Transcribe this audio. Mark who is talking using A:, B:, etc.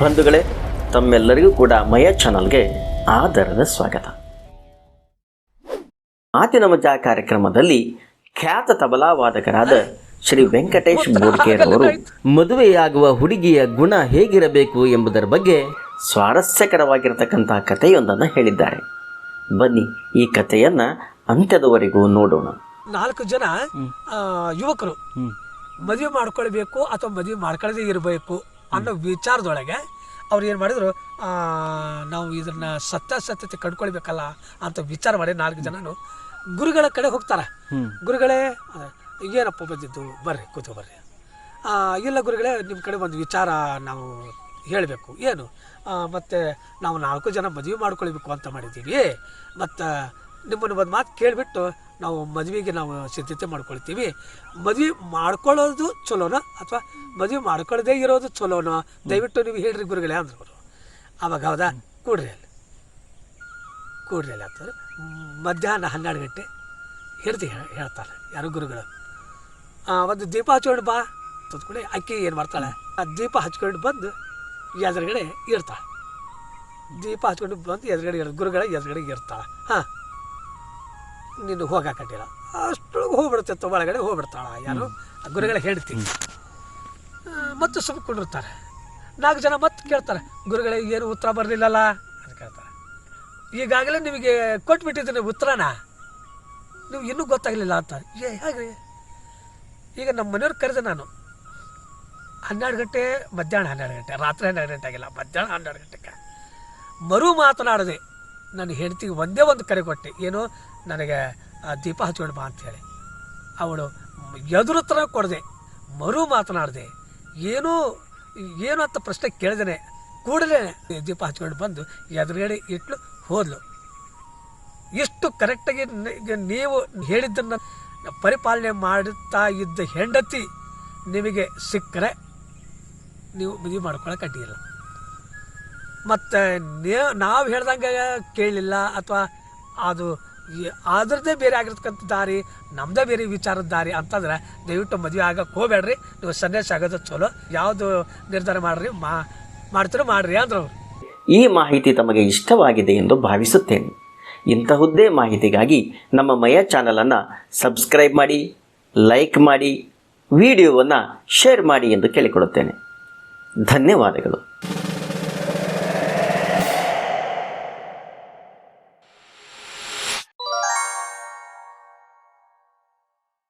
A: ಬಂಧುಗಳೇ ತಮ್ಮೆಲ್ಲರಿಗೂ ಕೂಡ ಮಯ ಚಾನಲ್ಗೆ ಆದರದ ಸ್ವಾಗತ. ಮಾತಿನ ಮಜಾ ಕಾರ್ಯಕ್ರಮದಲ್ಲಿ ಖ್ಯಾತ ತಬಲಾ ವಾದಕರಾದ ಶ್ರೀ ವೆಂಕಟೇಶ್ ಅವರು ಮದುವೆಯಾಗುವ ಹುಡುಗಿಯ ಗುಣ ಹೇಗಿರಬೇಕು ಎಂಬುದರ ಬಗ್ಗೆ ಸ್ವಾರಸ್ಯಕರವಾಗಿರತಕ್ಕಂತಹ ಕಥೆಯೊಂದನ್ನು ಹೇಳಿದ್ದಾರೆ. ಬನ್ನಿ ಈ ಕಥೆಯನ್ನ ಅಂತ್ಯದವರೆಗೂ ನೋಡೋಣ.
B: ನಾಲ್ಕು ಜನ ಯುವಕರು. ಮದುವೆ ಮಾಡ್ಕೊಳ್ಬೇಕು ಅಥವಾ ಮದುವೆ ಮಾಡ್ಕೊಳ್ಳದೆ ಇರಬೇಕು. ಅನ್ನೋ ವಿಚಾರದೊಳಗೆ ಅವ್ರು ಏನು ಮಾಡಿದ್ರು ನಾವು ಇದನ್ನ ಸತ್ಯಾಸತ್ಯತೆ ಕಂಡ್ಕೊಳ್ಬೇಕಲ್ಲ ಅಂತ ವಿಚಾರ ಮಾಡಿ ನಾಲ್ಕು ಜನನು ಗುರುಗಳ ಕಡೆ ಹೋಗ್ತಾರೆ. ಗುರುಗಳೇ ಏನಪ್ಪ ಬಂದಿದ್ದು? ಬರ್ರಿ ಕೂತು ಬರ್ರಿ. ಇಲ್ಲ ಗುರುಗಳೇ ನಿಮ್ಮ ಕಡೆ ಒಂದು ವಿಚಾರ ನಾವು ಹೇಳಬೇಕು. ಏನು? ಮತ್ತೆ ನಾವು ನಾಲ್ಕು ಜನ ಮದುವೆ ಮಾಡ್ಕೊಳ್ಬೇಕು ಅಂತ ಮಾಡಿದ್ದೀವಿ. ಮತ್ತು ನಿಮ್ಮನ್ನು ಒಂದು ಮಾತು ಕೇಳಿಬಿಟ್ಟು ನಾವು ಮದುವೆಗೆ ನಾವು ಸಿದ್ಧತೆ ಮಾಡ್ಕೊಳ್ತೀವಿ. ಮದುವೆ ಮಾಡ್ಕೊಳ್ಳೋದು ಚಲೋನೋ? ಅಥವಾ ಮದುವೆ ಮಾಡ್ಕೊಳ್ಳದೇ ಇರೋದು ಚಲೋನೋ? ದಯವಿಟ್ಟು ನೀವು ಹೇಳ್ರಿ ಗುರುಗಳೇ ಅಂದ್ರು ಅವರು. ಆವಾಗ ಹೌದಾ? ಕೂಡ್ರಿ ಅಲ್ಲಿ. ಕೂಡ್ರಿ ಅಲ್ಲಿ ಅಂತಂದ್ರೆ ಮಧ್ಯಾಹ್ನ ಹನ್ನೆರಡು ಗಂಟೆ ಹೇಳ್ತಿ ಹೇಳ್ತಾರೆ ಯಾರು ಗುರುಗಳು. ಒಂದು ದೀಪ ಹಚ್ಕೊಂಡು ಬಾ ತಂದ್ಕೊಳ್ಳಿ ಅಕ್ಕಿ ಏನು ಮಾಡ್ತಾಳೆ? ಆ ದೀಪ ಹಚ್ಕೊಂಡು ಬಂದು ಎದುರುಗಡೆ ಇರ್ತಾಳೆ. ದೀಪ ಹಚ್ಕೊಂಡು ಬಂದು ಎದುರುಗಡೆ ಗುರುಗಳ ಎದುರುಗಡೆ ಇರ್ತಾಳೆ. ಹಾಂ. ನೀನು ಹೋಗಾಕಟ್ಟಿಲ್ಲ ಅಷ್ಟೊಳಗೆ ಹೋಗ್ಬಿಡುತ್ತೆ ಒಳಗಡೆ ಹೋಗ್ಬಿಡ್ತಾಳ ಯಾರು? ಗುರುಗಳ ಹೆಂಡ್ತಿ ಮತ್ತು ಸ್ವಲ್ಪ ಕುಂಡಿರ್ತಾರೆ ನಾಲ್ಕು ಜನ ಮತ್ತೆ ಕೇಳ್ತಾರೆ ಗುರುಗಳೇ ಏನು ಉತ್ತರ ಬರಲಿಲ್ಲಲ್ಲ? ಅಂತ ಕೇಳ್ತಾರೆ. ಈಗಾಗಲೇ ನಿಮಗೆ ಕೊಟ್ಬಿಟ್ಟಿದ್ದೀನಿ ಉತ್ತರನ. ನೀವು ಇನ್ನೂ ಗೊತ್ತಾಗಲಿಲ್ಲ ಅಂತ. ಏ ಹೇಗೆ ಈಗ ನಮ್ಮ ಮನೆಯವ್ರು ಕರೆದೆ ನಾನು. ಹನ್ನೆರಡು ಗಂಟೆ ಮಧ್ಯಾಹ್ನ ಹನ್ನೆರಡು ಗಂಟೆ ರಾತ್ರಿ ಹನ್ನೆರಡು ಗಂಟೆ ಆಗಿಲ್ಲ ಮಧ್ಯಾಹ್ನ ಹನ್ನೆರಡು ಗಂಟೆಗೆ. ಮರು ಮಾತನಾಡದೆ ನನ್ನ ಹೆಂಡತಿಗೆ ಒಂದೇ ಒಂದು ಕರೆ ಕೊಟ್ಟೆ. ಏನು? ನನಗೆ ದೀಪ ಹಚ್ಕೊಂಡು ಬಾ ಅಂತೇಳಿ ಅವಳು ಎದುರು ಥರ ಕೊಡದೆ, ಮರು ಮಾತನಾಡದೆ. ಏನೂ, ಏನು ಅಂತ ಪ್ರಶ್ನೆ ಕೇಳಿದೇನೆ. ಕೂಡಲೇ ದೀಪ ಹಚ್ಕೊಂಡು ಬಂದು ಎದುರುಗಡೆ ಇಟ್ಲು, ಹೋದ್ಲು. ಇಷ್ಟು ಕರೆಕ್ಟಾಗಿ ನೀವು ಹೇಳಿದ್ದನ್ನು ಪರಿಪಾಲನೆ ಮಾಡುತ್ತಾ ಇದ್ದ ಹೆಂಡತಿ ನಿಮಗೆ ಸಿಕ್ಕರೆ ನೀವು ಮದುವೆ ಮಾಡ್ಕೊಳ್ಳೋಕೆ ಅಡ್ಡಿಯಿಲ್ಲ ಮತ್ತು ನಾವು ಹೇಳ್ದಂಗೆ ಕೇಳಲಿಲ್ಲ ಅಥವಾ ಅದು ಅದರದ್ದೇ ಬೇರೆ ಆಗಿರ್ತಕ್ಕಂಥ ದಾರಿ ನಮ್ಮದೇ ಬೇರೆ ವಿಚಾರದ ದಾರಿ ಅಂತಂದ್ರೆ ದಯವಿಟ್ಟು ಮದುವೆ ಆಗಕ್ಕೆ ಹೋಗ್ಬೇಡ್ರಿ. ನೀವು ಸಂದೇಶ ಆಗೋದು ಚಲೋ. ಯಾವುದು ನಿರ್ಧಾರ ಮಾಡ್ರಿ, ಮಾ, ಮಾಡ್ತೀರೋ ಮಾಡ್ರಿ ಅಂದ್ರೆ
A: ಈ ಮಾಹಿತಿ ತಮಗೆ ಇಷ್ಟವಾಗಿದೆ ಎಂದು ಭಾವಿಸುತ್ತೇನೆ. ಇಂತಹುದ್ದೇ ಮಾಹಿತಿಗಾಗಿ ನಮ್ಮ ಮಯ ಚಾನಲನ್ನು ಸಬ್ಸ್ಕ್ರೈಬ್ ಮಾಡಿ, ಲೈಕ್ ಮಾಡಿ, ವಿಡಿಯೋವನ್ನು ಶೇರ್ ಮಾಡಿ ಎಂದು ಕೇಳಿಕೊಳ್ಳುತ್ತೇನೆ. ಧನ್ಯವಾದಗಳು.